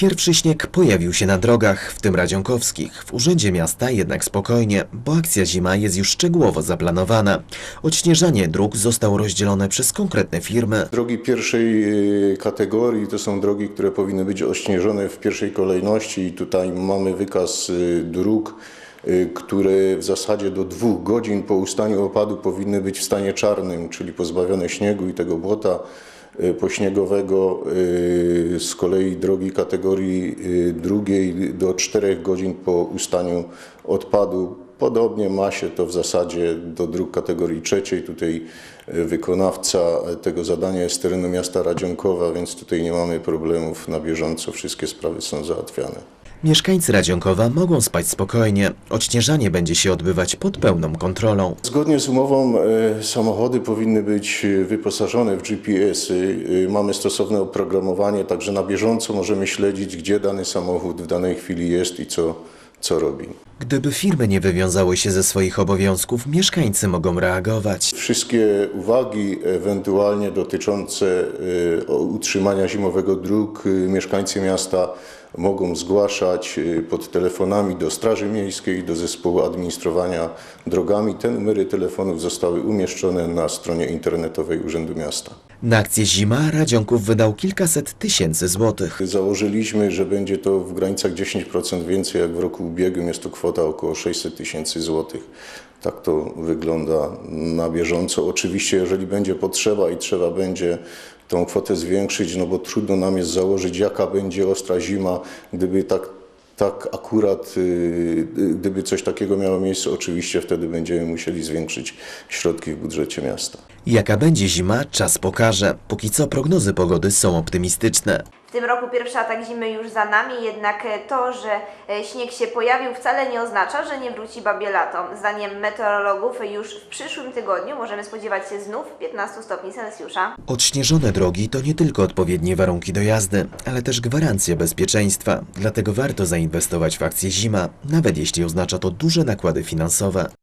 Pierwszy śnieg pojawił się na drogach, w tym radzionkowskich. W Urzędzie Miasta jednak spokojnie, bo akcja zima jest już szczegółowo zaplanowana. Odśnieżanie dróg zostało rozdzielone przez konkretne firmy. Drogi pierwszej y, kategorii to są drogi, które powinny być ośnieżone w pierwszej kolejności tutaj mamy wykaz y, dróg, y, które w zasadzie do dwóch godzin po ustaniu opadu powinny być w stanie czarnym, czyli pozbawione śniegu i tego błota pośniegowego. Y, Z kolei drogi kategorii y, drugiej do czterech godzin po ustaniu odpadu Podobnie ma się to w zasadzie do dróg kategorii trzeciej. Tutaj e, wykonawca tego zadania jest z terenu miasta Radzionkowa, więc tutaj nie mamy problemów na bieżąco. Wszystkie sprawy są załatwiane. Mieszkańcy Radzionkowa mogą spać spokojnie. Odśnieżanie będzie się odbywać pod pełną kontrolą. Zgodnie z umową e, samochody powinny być e, wyposażone w GPS-y. E, Mamy stosowne oprogramowanie, także na bieżąco możemy śledzić, gdzie dany samochód w danej chwili jest i co, co robi. Gdyby firmy nie wywiązały się ze swoich obowiązków, mieszkańcy mogą reagować. Wszystkie uwagi ewentualnie dotyczące e, utrzymania zimowego dróg e, mieszkańcy miasta mogą zgłaszać e, pod telefonami do Straży Miejskiej, do Zespołu Administrowania Drogami. Te numery telefonów zostały umieszczone na stronie internetowej Urzędu Miasta. Na akcję Zima Radzionków wydał kilkaset tysięcy złotych. Założyliśmy, że będzie to w granicach 10% więcej jak w roku ubiegłym. Jest to kwota około 600 tysięcy złotych. Tak to wygląda na bieżąco. Oczywiście, jeżeli będzie potrzeba i trzeba będzie tą kwotę zwiększyć, no bo trudno nam jest założyć, jaka będzie ostra zima, gdyby tak, tak akurat, y, gdyby coś takiego miało miejsce, oczywiście wtedy będziemy musieli zwiększyć środki w budżecie miasta. Jaka będzie zima, czas pokaże. Póki co prognozy pogody są optymistyczne. W tym roku pierwszy atak zimy już za nami, jednak e, to, że e, śnieg się pojawił wcale nie oznacza, że nie wróci babie lato. Zdaniem meteorologów już w przyszłym tygodniu możemy spodziewać się znów 15 stopni Celsjusza. Odśnieżone drogi to nie tylko odpowiednie warunki do jazdy, ale też gwarancja bezpieczeństwa. Dlatego warto zainwestować w akcję Zima, nawet jeśli oznacza to duże nakłady finansowe.